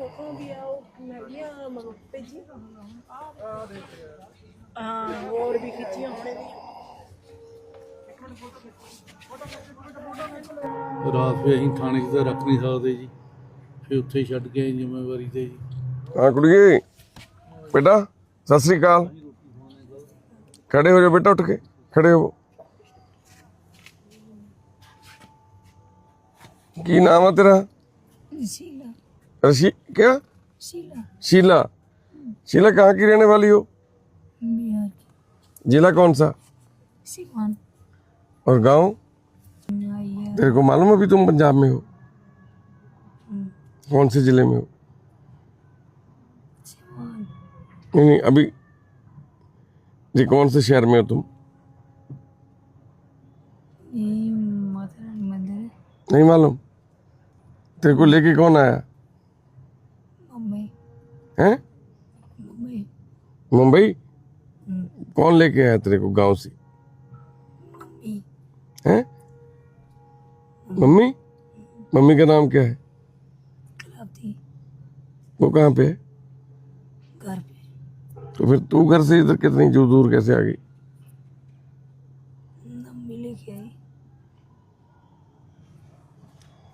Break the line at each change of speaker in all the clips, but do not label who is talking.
Photo ਵੀ ਆ ਉਹ ਮੈਗੀਆਂ ਮਗਰ ਭੇਜੀ। ਹਾਂ ਹੋਰ ਵੀ ਖਿੱਚੀਆਂ ਹੁਣੇ ਵੀ।
ਰਾਤ ਵੀ ਅਸੀਂ ਥਾਣੇ 'ਚ ਤਾਂ ਰੱਖ ਨਹੀਂ ਸਕਦੇ ਜੀ। ਫਿਰ ਉੱਥੇ ਹੀ ਛੱਡ ਕੇ ਆਏ ਜ਼ਿੰਮੇਵਾਰੀ ਤੇ ਜੀ।
ਹਾਂ ਕੁੜੀਏ ਬੇਟਾ ਸਤਿ ਸ੍ਰੀ ਅਕਾਲ। ਖੜੇ ਹੋ ਜਾ ਬੇਟਾ ਉੱਠ ਕੇ ਖੜੇ ਹੋ। ਕੀ ਨਾਮ ਹੈ ਤੇਰਾ?
ਸ਼ੀਲਾ
रशी क्या?
ਸ਼ੀਲਾ
शीला। शीला कहाँ की रहने वाली हो?
बिहार की।
जिला कौन सा? और गाँव? तेरे को मालूम है अभी तुम पंजाब में हो? कौन से ज़िले में हो? नहीं नहीं अभी जी कौन से शहर में हो तुम? नहीं मालूम। तेरे को लेके कौन आया? हैं?
मुंबई।
हम्म। कौन लेके आया तेरे को गाँव से? हैं? मम्मी। मम्मी? का नाम क्या है? वो कहाँ पे है?
घर पे।
तो फिर तू घर से इधर कितनी जो दूर कैसे आ गई?
मम्मी लेके आई।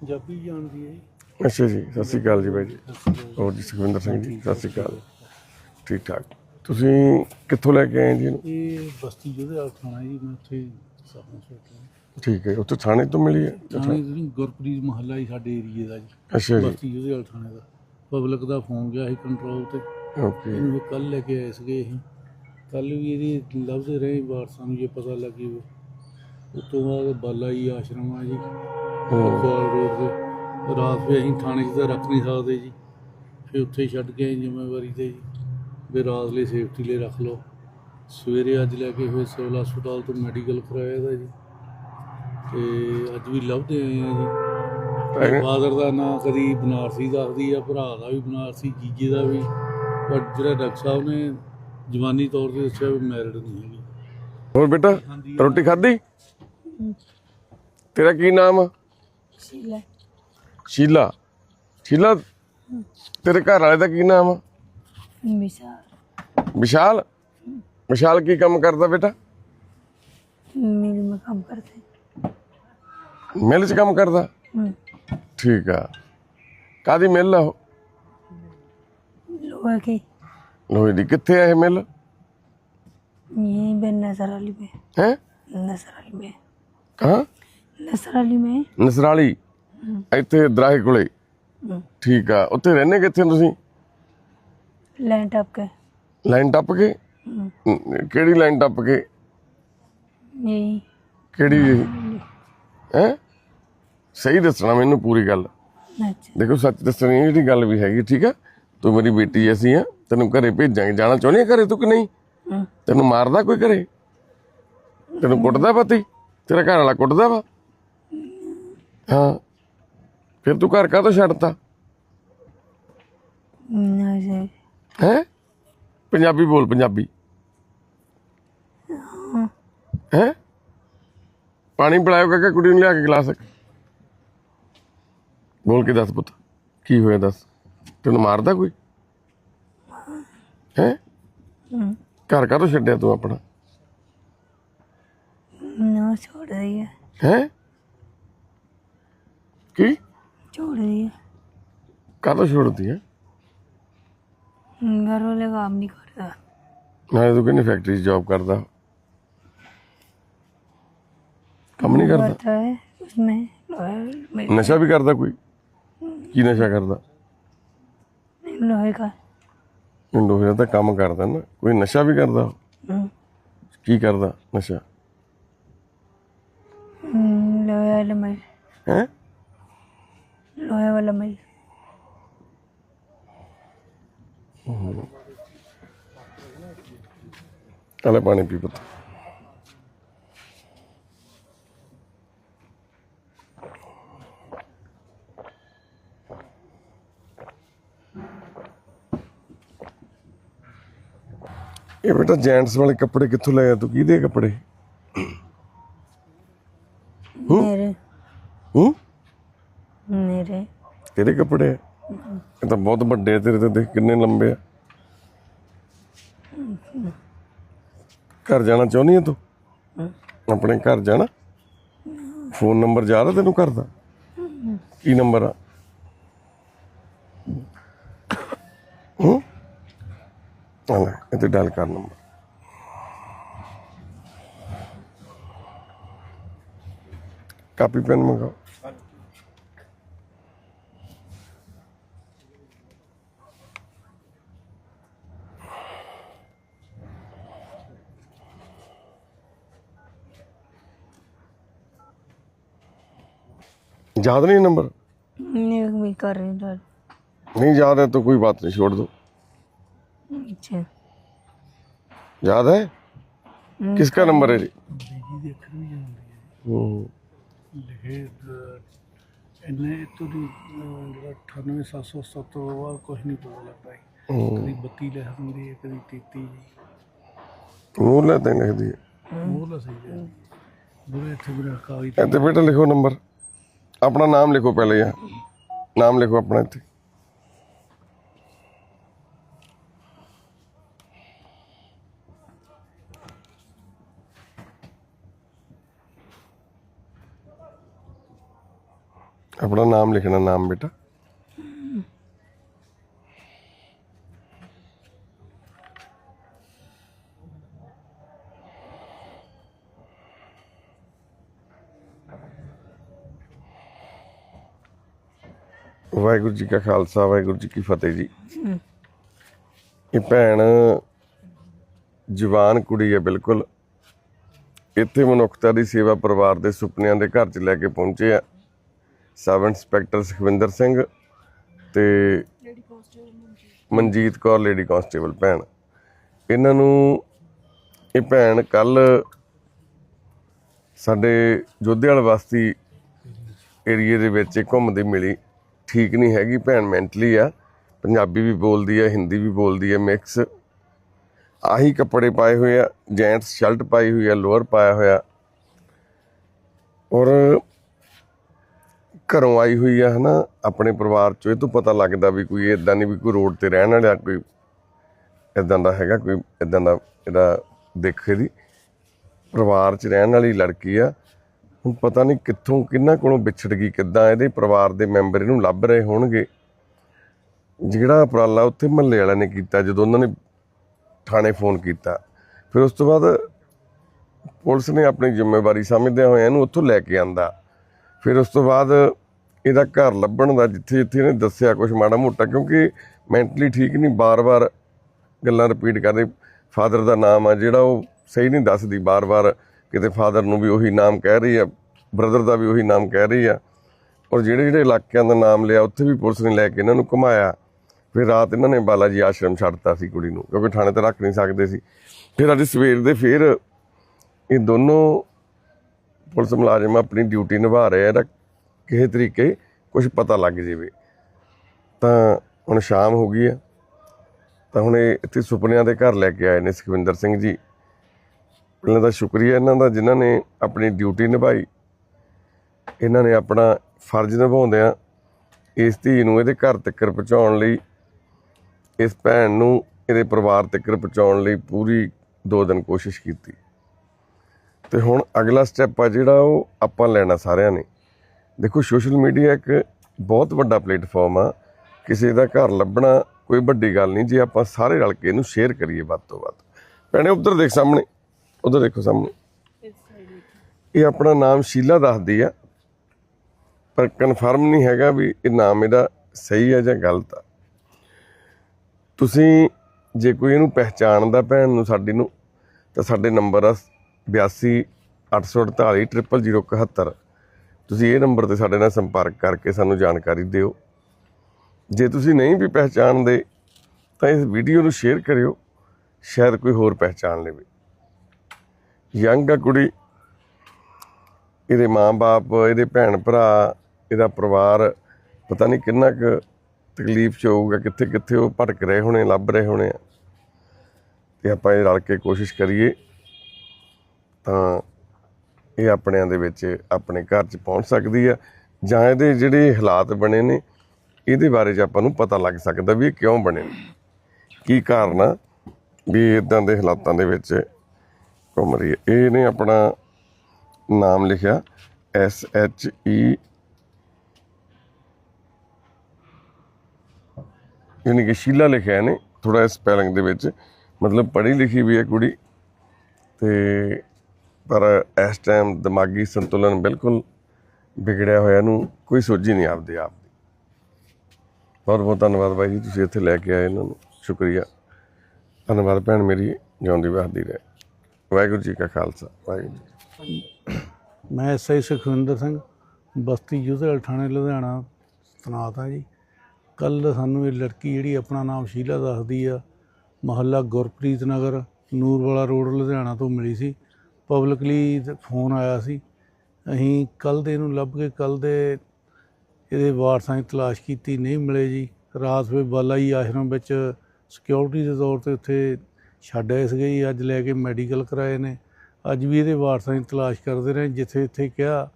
जब भी जान दिए
ਅੱਛਾ ਜੀ ਸਤਿ ਸ਼੍ਰੀ ਅਕਾਲ ਜੀ ਬਾਈ ਜੀ। ਹੋਰ ਜੀ ਸੁਖਵਿੰਦਰ ਸਿੰਘ ਜੀ ਸਤਿ ਸ਼੍ਰੀ ਅਕਾਲ। ਠੀਕ ਠਾਕ। ਤੁਸੀਂ ਕਿੱਥੋਂ ਲੈ ਕੇ ਆਏ ਜੀ ਇਹਨੂੰ?
ਇਹ ਬਸਤੀ ਜਿਹਦੇ ਵਾਲ ਥਾਣਾ ਜੀ ਮੈਂ ਉੱਥੇ ਸਾਹਮਣੇ ਸੋਚਿਆ
ਠੀਕ ਹੈ ਉੱਥੇ ਥਾਣੇ ਤੋਂ ਮਿਲੀ ਹੈ?
ਥਾਣੇ ਜਿਹੜੀ ਗੁਰਪ੍ਰੀਤ ਮਹੱਲਾ ਜੀ ਸਾਡੇ ਏਰੀਏ ਦਾ ਜੀ।
ਅੱਛਾ ਜੀ।
ਬਸਤੀ ਜਿਹਦੇ ਵਾਲ ਥਾਣੇ ਦਾ। ਪਬਲਿਕ ਦਾ ਫੋਨ ਗਿਆ ਸੀ ਕੰਟਰੋਲ ਤੇ।
ਓਕੇ।
ਇਹਨੂੰ ਕੱਲ ਲੈ ਕੇ ਆਏ ਸੀਗੇ ਅਸੀਂ। ਕੱਲ ਵੀ ਇਹਦੀ ਲੱਭਦੇ ਰਹੇ ਵਾਰਸਾਂ ਨੂੰ ਜੇ ਪਤਾ ਲੱਗੀ ਉਸ ਤੋਂ ਬਾਅਦ ਬਾਲਾ ਜੀ ਆਸ਼ਰਮ ਆ ਜੀ। ਫੁੱਟਬਾਲ ਰੋਡ ਤੇ। ਰਾਤ ਵੀ ਅਸੀਂ ਥਾਣੇ 'ਚ ਤਾਂ ਰੱਖ ਨਹੀਂ ਸਕਦੇ ਜੀ। ਫਿਰ ਉੱਥੇ ਹੀ ਛੱਡ ਕੇ ਜ਼ਿੰਮੇਵਾਰੀ ਤੇ ਜੀ। ਵੀ ਰਾਤ ਲਈ ਸੇਫਟੀ ਲਈ ਰੱਖ ਲਓ। ਸਵੇਰੇ ਅੱਜ ਲੈ ਕੇ ਹੋਏ ਸਿਵਲ ਹਸਪਤਾਲ ਤੋਂ ਮੈਡੀਕਲ ਕਰਾਇਆ ਦਾ ਜੀ। ਤੇ ਅੱਜ ਵੀ ਲੱਭਦੇ ਆਏ ਆ ਜੀ। ਫਾਦਰ ਦਾ ਨਾਂ ਕਦੀ ਬਨਾਰਸੀ ਦੱਸਦੀ ਆ ਭਰਾ ਦਾ ਵੀ ਬਨਾਰਸੀ ਜੀਜੇ ਦਾ ਵੀ। ਪਰ ਜਿਹੜਾ ਡਾਕਟਰ ਸਾਹਿਬ ਨੇ ਜਵਾਨੀ ਤੌਰ ਤੇ ਦੱਸਿਆ ਵੀ ਮੈਰਿਡ ਨਹੀਂ ਹੈਗੀ।
ਹੋਰ ਬੇਟਾ ਰੋਟੀ ਖਾਧੀ? ਤੇਰਾ ਕੀ ਨਾਮ ਆ?
शीला
ਸ਼ੀਲਾ। ਸ਼ੀਲਾ ਤੇਰੇ ਘਰ ਵਾਲੇ ਦਾ ਕੀ ਨਾਮ ਆ?
ਵਿਸ਼ਾਲ।
ਵਿਸ਼ਾਲ? ਵਿਸ਼ਾਲ ਕੀ ਕੰਮ ਕਰਦਾ ਬੇਟਾ?
ਮਿਲ ਮੈਂ ਕੰਮ ਕਰਦਾ
ਮਿਲ 'ਚ ਕੰਮ ਕਰਦਾ? ਠੀਕ ਆ। ਕਾਦੀ ਮਿਲ ਆ ਲੋਹਾ ਕੀ ਦੀ। ਕਿੱਥੇ ਆ ਇਹ ਮਿਲ?
ਇਹ ਬਨ ਨਜ਼ਰ ਅਲੀ ਮੇ
ਹੈ?
ਨਜ਼ਰ ਅਲੀ ਮੇ
ਕਹਾਂ
ਨਜ਼ਰ ਅਲੀ ਮੇ
ਨਜ਼ਰ ਅਲੀ ਇੱਥੇ ਦਰਾਹੇ ਕੋਲੇ। ਠੀਕ ਆ। ਉੱਥੇ ਰਹਿੰਦੇ ਕਿੱਥੇ ਤੁਸੀਂ?
ਲਾਈਨ ਟੱਪ ਕੇ।
ਲਾਈਨ ਟੱਪ ਕੇ? ਕਿਹੜੀ ਲਾਈਨ ਟੱਪ ਕੇ?
ਨਹੀਂ
ਕਿਹੜੀ? ਹੈ। ਸਹੀ ਦੱਸਣਾ ਮੈਨੂੰ ਪੂਰੀ ਗੱਲ। ਦੇਖੋ ਸੱਚ ਦੱਸਣੀ ਜਿਹੜੀ ਗੱਲ ਵੀ ਹੈਗੀ ਠੀਕ ਆ? ਤੂੰ ਮੇਰੀ ਬੇਟੀ ਐਸੀ ਆ ਤੈਨੂੰ ਘਰੇ ਭੇਜਾਂਗੇ। ਜਾਣਾ ਚਾਹੁੰਦੀ ਆ ਘਰੇ ਤੂੰ ਕਿ ਨਹੀਂ? ਤੈਨੂੰ ਮਾਰਦਾ ਕੋਈ ਘਰੇ? ਤੈਨੂੰ ਕੁੱਟਦਾ ਪਤੀ? ਤੇਰਾ ਘਰ ਵਾਲਾ ਕੁੱਟਦਾ ਵਾ? ਹਾਂ। ਫਿਰ ਤੂੰ ਘਰ ਕਾਹਤੋਂ ਛੱਡਤਾ?
ਨਹੀਂ ਜੀ।
ਹੈ? ਪੰਜਾਬੀ ਬੋਲ ਪੰਜਾਬੀ। ਹੈ। ਪਾਣੀ ਪਿਲਾਇਓ ਕਾਕਾ ਕੁੜੀ ਨੂੰ ਲਿਆ ਕੇ ਗਲਾਸ। ਬੋਲ ਕੇ ਦੱਸ ਪੁੱਤ ਕੀ ਹੋਇਆ ਦੱਸ? ਤੈਨੂੰ ਮਾਰਦਾ ਕੋਈ? ਹੈ? ਘਰ ਕਾਹਤੋਂ ਛੱਡਿਆ ਤੂੰ ਆਪਣਾ?
ਨਾ ਛੋੜ
ਹੈ? ਕੀ?
छोड़ दी है
ਕਾਹਤੋਂ ਛੋੜਦੀ ਹੈ
घर वाले काम नहीं करता
ਨਾਲੇ ਤੂੰ ਕਿੰਨੀ ਫੈਕਟਰੀ 'ਚ ਜੌਬ ਕਰਦਾ ਕੰਮ ਨਹੀਂ ਕਰਦਾ
करता है उसमें लोहे में-
ਨਸ਼ਾ ਵੀ ਕਰਦਾ ਕੋਈ ਕੀ ਨਸ਼ਾ ਕਰਦਾ
लोहे का
ਇੰਡੋ ਹੋਇਆ ਤਾਂ ਕੰਮ ਕਰਦਾ ਨਾ ਕੋਈ ਨਸ਼ਾ ਵੀ ਕਰਦਾ
हम्म,
ਕੀ ਕਰਦਾ ਨਸ਼ਾ
हम्म, लोहे वाला मिल
ਹੈ
लोहे वाला मिल
ਚਲੇ ਪਾਣੀ ਪੀ ਪੁੱਤ ਇਹ ਬੇਟਾ ਜੈਂਟਸ ਵਾਲੇ ਕੱਪੜੇ ਕਿੱਥੋਂ ਲਏ ਆ ਤੂੰ ਕਿਹਦੇ ਕੱਪੜੇ ਤੇਰੇ ਕੱਪੜੇ ਆ? ਇਹ ਤਾਂ ਬਹੁਤ ਵੱਡੇ ਆ ਤੇਰੇ ਤੇ, ਦੇਖ ਕਿੰਨੇ ਲੰਬੇ ਆ। ਘਰ ਜਾਣਾ ਚਾਹੁੰਦੀ ਆ ਤੂੰ? ਆਪਣੇ ਘਰ ਜਾਣਾ? ਫੋਨ ਨੰਬਰ ਯਾਦ ਆ ਤੈਨੂੰ ਘਰ ਦਾ? ਕੀ ਨੰਬਰ ਆ? ਹੂੰ? ਆ ਲੈ ਇਹ ਤੇ ਡਾਇਲ ਕਰ ਨੰਬਰ। Copy, PAN ਮੰਗਾਓ। याद नहीं नंबर
नहीं भी कर रही डर
नहीं याद है तो कोई बात नहीं छोड़ दो
अच्छा
याद है किसका नंबर है जी
ਜੀ ਦੇਖ ਵੀ ਜਾਂਦੀ ਹੈ
हम्म,
ਲਿਖੇ ਅਹ, ਇੰਨੇ ਇੱਥੋਂ ਦੀ ਅਹ, ਜਿਹੜਾ 98770 ਤੋਂ ਬਾਅਦ ਕੁਝ ਨਹੀਂ ਪਤਾ ਲੱਗਦਾ ਜੀ।
हम्म।
ਕਦੀ 32 ਲਿਖ ਦਿੰਦੀ ਹੈ ਕਦੀ 33 ਜੀ
मुंह लेते लिख दिए
ਉਹ ਲਾ ਸਹੀ ਹੈ ਬੁਰੇ ਇੱਥੇ ਮੇਰਾ ਕਾਗਜ਼
कहते बेटा लिखो नंबर ਆਪਣਾ ਨਾਮ ਲਿਖੋ ਪਹਿਲੇ ਯਾਰ। ਨਾਮ ਲਿਖੋ ਆਪਣਾ ਇੱਥੇ। ਆਪਣਾ ਨਾਮ ਲਿਖਣਾ ਨਾਮ ਬੇਟਾ। ਵਾਹਿਗੁਰੂ ਜੀ ਕਾ ਖਾਲਸਾ ਵਾਹਿਗੁਰੂ ਜੀ ਕੀ ਫਤਿਹ ਜੀ। ਇਹ ਭੈਣ ਜਵਾਨ ਕੁੜੀ ਹੈ ਬਿਲਕੁਲ। ਇੱਥੇ ਮਨੁੱਖਤਾ ਦੀ ਸੇਵਾ ਪਰਿਵਾਰ ਦੇ ਸੁਪਨਿਆਂ ਦੇ ਘਰ 'ਚ ਲੈ ਕੇ ਪਹੁੰਚੇ ਆ। ਸਬ ਇੰਸਪੈਕਟਰ ਸੁਖਵਿੰਦਰ ਸਿੰਘ ਤੇ ਮਨਜੀਤ। ਕੌਰ ਲੇਡੀ ਕਾਂਸਟੇਬਲ ਭੈਣ। ਇਹਨਾਂ ਨੂੰ ਇਹ ਭੈਣ ਕੱਲ ਸਾਡੇ ਜੋਧੇਵਾਲ ਬਸਤੀ ਏਰੀਏ ਦੇ ਵਿੱਚ ਘੁੰਮਦੀ ਮਿਲੀ। ਠੀਕ ਨਹੀਂ ਹੈਗੀ, ਭੈਣ ਮੈਂਟਲੀ ਆ। ਪੰਜਾਬੀ ਵੀ ਬੋਲਦੀ ਆ, ਹਿੰਦੀ ਵੀ ਬੋਲਦੀ ਆ ਮਿਕਸ ਆਹੀ ਕੱਪੜੇ ਪਾਏ ਹੋਏ ਆ, ਜੈਂਟਸ ਸ਼ਰਟ ਪਾਈ ਹੋਈ ਆ, ਲੋਅਰ ਪਾਇਆ ਹੋਇਆ। ਔਰ ਘਰੋਂ ਆਈ ਹੋਈ ਆ ਹਨਾ, ਆਪਣੇ ਪਰਿਵਾਰ ਚੋਂ। ਇਹ ਤੋਂ ਪਤਾ ਲੱਗਦਾ ਵੀ ਕੋਈ ਇਦਾਂ ਨਹੀਂ ਵੀ ਕੋਈ ਰੋਡ ਤੇ ਰਹਿਣ ਵਾਲਾ ਕੋਈ ਇਦਾਂ ਦਾ ਹੈਗਾ, ਕੋਈ ਇਦਾਂ ਦਾ ਇਹਦਾ ਦੇਖੇ ਦੀ। ਪਰਿਵਾਰ 'ਚ ਰਹਿਣ ਵਾਲੀ ਲੜਕੀ ਆ। ਹੁਣ ਪਤਾ ਨਹੀਂ ਕਿੱਥੋਂ ਕਿੰਨਾ ਕੋਲੋਂ ਵਿਛੜ ਗਈ ਕਿੱਦਾਂ ਇਹਦੇ ਪਰਿਵਾਰ ਦੇ ਮੈਂਬਰ ਇਹਨੂੰ ਲੱਭ ਰਹੇ ਹੋਣਗੇ। ਜਿਹੜਾ ਉਪਰਾਲਾ ਉੱਥੇ ਮਹੱਲੇ ਵਾਲਿਆਂ ਨੇ ਕੀਤਾ, ਜਦੋਂ ਉਹਨਾਂ ਨੇ ਥਾਣੇ ਫੋਨ ਕੀਤਾ, ਫਿਰ ਉਸ ਤੋਂ ਬਾਅਦ ਪੁਲਿਸ ਨੇ ਆਪਣੀ ਜ਼ਿੰਮੇਵਾਰੀ ਸਮਝਦਿਆਂ ਹੋਇਆਂ ਇਹਨੂੰ ਉੱਥੋਂ ਲੈ ਕੇ ਆਂਦਾ। ਫਿਰ ਉਸ ਤੋਂ ਬਾਅਦ ਇਹਦਾ ਘਰ ਲੱਭਣ ਦਾ ਜਿੱਥੇ ਜਿੱਥੇ ਇਹਨੇ ਦੱਸਿਆ ਕੁਝ ਮਾੜਾ ਮੋਟਾ, ਕਿਉਂਕਿ ਮੈਂਟਲੀ ਠੀਕ ਨਹੀਂ, ਬਾਰ-ਬਾਰ ਗੱਲਾਂ ਰਿਪੀਟ ਕਰਦੇ। ਫਾਦਰ ਦਾ ਨਾਮ ਆ ਜਿਹੜਾ ਉਹ ਸਹੀ ਨਹੀਂ ਦੱਸਦੀ, ਬਾਰ-ਬਾਰ ਕਿਤੇ ਫਾਦਰ ਨੂੰ ਵੀ ਉਹੀ ਨਾਮ ਕਹਿ ਰਹੀ ਆ, ਬ੍ਰਦਰ ਦਾ ਵੀ ਉਹੀ ਨਾਮ ਕਹਿ ਰਹੀ ਆ। ਔਰ ਜਿਹੜੇ ਜਿਹੜੇ ਇਲਾਕਿਆਂ ਦਾ ਨਾਮ ਲਿਆ, ਉੱਥੇ ਵੀ ਪੁਲਿਸ ਨੇ ਲੈ ਕੇ ਇਹਨਾਂ ਨੂੰ ਘੁਮਾਇਆ। ਫਿਰ ਰਾਤ ਇਹਨਾਂ ਨੇ ਬਾਲਾ ਜੀ ਆਸ਼ਰਮ ਛੱਡਤਾ ਸੀ ਕੁੜੀ ਨੂੰ, ਕਿਉਂਕਿ ਥਾਣੇ ਤੇ ਰੱਖ ਨਹੀਂ ਸਕਦੇ ਸੀ। ਫਿਰ ਅੱਜ ਸਵੇਰ ਦੇ ਫਿਰ ਇਹ ਦੋਨੋਂ ਪੁਲਿਸ ਮੁਲਾਜ਼ਮ ਆਪਣੀ ਡਿਊਟੀ ਨਿਭਾ ਰਹੇ ਆ, ਇਹਦਾ ਕਿਸੇ ਤਰੀਕੇ ਕੁਝ ਪਤਾ ਲੱਗ ਜਾਵੇ। ਤਾਂ ਹੁਣ ਸ਼ਾਮ ਹੋ ਗਈ ਆ, ਤਾਂ ਹੁਣ ਇਹ ਇੱਥੇ ਸੁਪਨਿਆਂ ਦੇ ਘਰ ਲੈ ਕੇ ਆਏ ਨੇ ਸੁਖਵਿੰਦਰ ਸਿੰਘ ਜੀ। ਪਹਿਲਾਂ ਤਾਂ ਸ਼ੁਕਰੀਆ ਇਹਨਾਂ ਦਾ, ਜਿਨ੍ਹਾਂ ਨੇ ਆਪਣੀ ਡਿਊਟੀ ਨਿਭਾਈ। ਇਹਨਾਂ ਨੇ ਆਪਣਾ ਫਰਜ਼ ਨਿਭਾਉਂਦਿਆਂ ਇਸ ਧੀ ਨੂੰ ਇਹਦੇ ਘਰ ਤੱਕ ਪਹੁੰਚਾਉਣ ਲਈ, ਇਸ ਭੈਣ ਨੂੰ ਇਹਦੇ ਪਰਿਵਾਰ ਤੱਕ ਪਹੁੰਚਾਉਣ ਲਈ ਪੂਰੀ ਦੋ ਦਿਨ ਕੋਸ਼ਿਸ਼ ਕੀਤੀ। ਤੇ ਹੁਣ ਅਗਲਾ ਸਟੈਪ ਆ ਜਿਹੜਾ ਉਹ ਆਪਾਂ ਲੈਣਾ ਸਾਰਿਆਂ ਨੇ। ਦੇਖੋ ਸੋਸ਼ਲ ਮੀਡੀਆ ਇੱਕ ਬਹੁਤ ਵੱਡਾ ਪਲੇਟਫਾਰਮ ਆ। ਕਿਸੇ ਦਾ ਘਰ ਲੱਭਣਾ ਕੋਈ ਵੱਡੀ ਗੱਲ ਨਹੀਂ, ਜੇ ਆਪਾਂ ਸਾਰੇ ਰਲ ਕੇ ਇਹਨੂੰ ਸ਼ੇਅਰ ਕਰੀਏ ਵੱਧ ਤੋਂ ਵੱਧ। ਭੈਣੇ, ਉੱਧਰ ਦੇਖ ਸਾਹਮਣੇ। ਉਧਰ ਦੇਖੋ ਸਾਹਮਣੇ। ਇਹ ਆਪਣਾ ਨਾਮ ਸ਼ੀਲਾ ਦੱਸਦੀ ਆ ਪਰ ਕਨਫਰਮ ਨਹੀਂ ਹੈਗਾ ਵੀ ਇਹ ਨਾਮ ਇਹਦਾ ਸਹੀ ਹੈ ਜਾਂ ਗਲਤ ਆ। ਤੁਸੀਂ ਜੇ ਕੋਈ ਇਹਨੂੰ ਪਹਿਚਾਣਦਾ ਭੈਣ ਨੂੰ ਸਾਡੀ ਨੂੰ ਤਾਂ ਸਾਡੇ ਨੰਬਰ ਆ 82 848 00071 ਤੁਸੀਂ ਇਹ ਨੰਬਰ ਤੇ ਸਾਡੇ ਨਾਲ ਸੰਪਰਕ ਕਰਕੇ ਸਾਨੂੰ ਜਾਣਕਾਰੀ ਦਿਓ। ਜੇ ਤੁਸੀਂ ਨਹੀਂ ਵੀ ਪਹਿਚਾਣਦੇ ਤਾਂ ਇਸ ਵੀਡੀਓ ਨੂੰ ਸ਼ੇਅਰ ਕਰਿਓ ਸ਼ਾਇਦ ਕੋਈ ਹੋਰ ਪਹਿਚਾਣ ਲਵੇ। ਯੰਗ ਆ ਕੁੜੀ ਇਹਦੇ ਮਾਂ-ਬਾਪ ਇਹਦੇ ਭੈਣ ਭਰਾ, ਇਹਦਾ ਪਰਿਵਾਰ, ਪਤਾ ਨਹੀਂ ਕਿੰਨਾ ਕੁ ਤਕਲੀਫ ਚ ਹੋਊਗਾ, ਕਿੱਥੇ ਕਿੱਥੇ ਉਹ ਭਟਕ ਰਹੇ ਹੋਣੇ, ਲੱਭ ਰਹੇ ਹੋਣੇ ਆ। ਤੇ ਆਪਾਂ ਇਹ ਰਲ ਕੇ ਕੋਸ਼ਿਸ਼ ਕਰੀਏ ਤਾਂ ਇਹ ਆਪਣਿਆਂ ਦੇ ਵਿੱਚ ਆਪਣੇ ਘਰ 'ਚ ਪਹੁੰਚ ਸਕਦੀ ਆ, ਜਾਂ ਇਹਦੇ ਜਿਹੜੇ ਹਾਲਾਤ ਬਣੇ ਨੇ, ਇਹਦੇ ਬਾਰੇ 'ਚ ਆਪਾਂ ਨੂੰ ਪਤਾ ਲੱਗ ਸਕਦਾ ਵੀ ਇਹ ਕਿਉਂ ਬਣੇ ਨੇ। ਕੀ ਕਾਰਨ ਆ ਵੀ ਇਦਾਂ ਦੇ ਹਾਲਾਤਾਂ ਦੇ ਵਿੱਚ ਘੁੰਮ ਰਹੀ ਹੈ। ਇਹਨੇ ਆਪਣਾ ਨਾਮ ਲਿਖਿਆ ਐਸ ਐਚ ਈ ਯਾਨੀ ਕਿ ਸ਼ੀਲਾ ਲਿਖਿਆ ਨੇ ਥੋੜਾ ਸਪੈਲਿੰਗ ਦੇ ਵਿੱਚ। ਮਤਲਬ ਪੜ੍ਹੀ ਲਿਖੀ ਵੀ ਹੈ ਕੁੜੀ, ਤੇ ਪਰ ਇਸ ਟਾਈਮ ਦਿਮਾਗੀ ਸੰਤੁਲਨ ਬਿਲਕੁਲ ਵਿਗੜਿਆ ਹੋਇਆ ਨੂੰ ਕੋਈ ਸੋਝੀ ਨਹੀਂ ਆਪਦੇ ਆਪ ਦੀ ਬਹੁਤ ਬਹੁਤ ਧੰਨਵਾਦ ਬਾਈ ਜੀ, ਤੁਸੀਂ ਇੱਥੇ ਲੈ ਕੇ ਆਏ ਇਹਨਾਂ ਨੂੰ। ਸ਼ੁਕਰੀਆ। ਧੰਨਵਾਦ ਭੈਣ ਮੇਰੀ, ਜਿਉਂਦੀ ਵਸਦੀ ਰਹੇ। ਵਾਹਿਗੁਰੂ ਜੀ ਕਾ ਖਾਲਸਾ, ਵਾਹਿਗੁਰੂ ਜੀ ਕੀ ਫਤਿਹ।
ਮੈਂ ਐਸਆਈ ਸੁਖਵਿੰਦਰ ਸਿੰਘ, ਬਸਤੀ ਯੂਜ਼ਲ ਥਾਣੇ, ਲੁਧਿਆਣਾ, ਤਨਾਤ ਹਾਂ ਜੀ। ਕੱਲ ਸਾਨੂੰ ਇਹ ਲੜਕੀ ਜਿਹੜੀ ਆਪਣਾ ਨਾਮ ਸ਼ੀਲਾ ਦੱਸਦੀ ਆ, ਮਹੱਲਾ ਗੁਰਪ੍ਰੀਤ ਨਗਰ, ਨੂਰਵਾਲਾ ਰੋਡ, ਲੁਧਿਆਣਾ ਤੋਂ ਮਿਲੀ ਸੀ। ਪਬਲਿਕਲੀ ਫੋਨ ਆਇਆ ਸੀ। ਅਸੀਂ ਕੱਲ ਦੇ ਇਹਨੂੰ ਲੱਭ ਕੇ ਕੱਲ ਦੇ ਇਹਦੇ ਵਾਰਸਾਂ ਦੀ ਤਲਾਸ਼ ਕੀਤੀ, ਨਹੀਂ ਮਿਲੇ ਜੀ। ਰਾਤ ਵੇ ਬਾਲਾਈ ਆਸ਼ਰਮ ਵਿੱਚ ਸਿਕਿਉਰਿਟੀ ਦੇ ਤੌਰ ਤੇ ਉੱਥੇ ਛੱਡ ਆਏ ਸੀਗੇ ਜੀ ਅੱਜ ਲੈ ਕੇ ਮੈਡੀਕਲ ਕਰਾਏ ਨੇ। ਅੱਜ ਵੀ ਇਹਦੇ ਵਾਰਸਾਂ ਦੀ ਤਲਾਸ਼ ਕਰਦੇ ਰਹੇ ਜਿੱਥੇ ਇੱਥੇ ਕਿਹਾ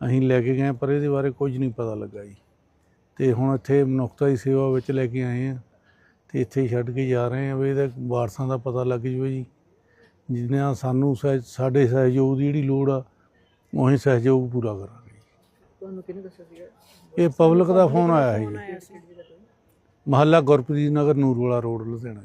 ਅਸੀਂ ਲੈ ਕੇ ਗਏ ਪਰ ਇਹਦੇ ਬਾਰੇ ਕੁਝ ਨਹੀਂ ਪਤਾ ਲੱਗਾ ਜੀ। ਤੇ ਹੁਣ ਇੱਥੇ ਮਨੁੱਖਤਾ ਦੀ ਸੇਵਾ ਵਿੱਚ ਲੈ ਕੇ ਆਏ ਆ ਤੇ ਇੱਥੇ ਹੀ ਛੱਡ ਕੇ ਜਾ ਰਹੇ ਆ ਵੀ ਇਹਦੇ ਵਾਰਸਾਂ ਦਾ ਪਤਾ ਲੱਗ ਜਵੇ ਜੀ। ਜਿੰਨਾ ਸਾਨੂੰ ਸਾਡੇ ਸਹਿਯੋਗ ਦੀ ਜਿਹੜੀ ਲੋੜ ਆ ਉਹੀ ਸਹਿਯੋਗ ਪੂਰਾ ਕਰਾਂਗੇ
ਤੁਹਾਨੂੰ ਕਿਹਨੇ ਦੱਸਿਆ ਸੀਗਾ?
ਇਹ ਪਬਲਿਕ ਦਾ ਫੋਨ ਆਇਆ ਸੀ ਮਹੱਲਾ ਗੁਰਪ੍ਰੀਤ ਨਗਰ ਨੂਰਵਾਲਾ ਰੋਡ ਲੁਧਿਆਣਾ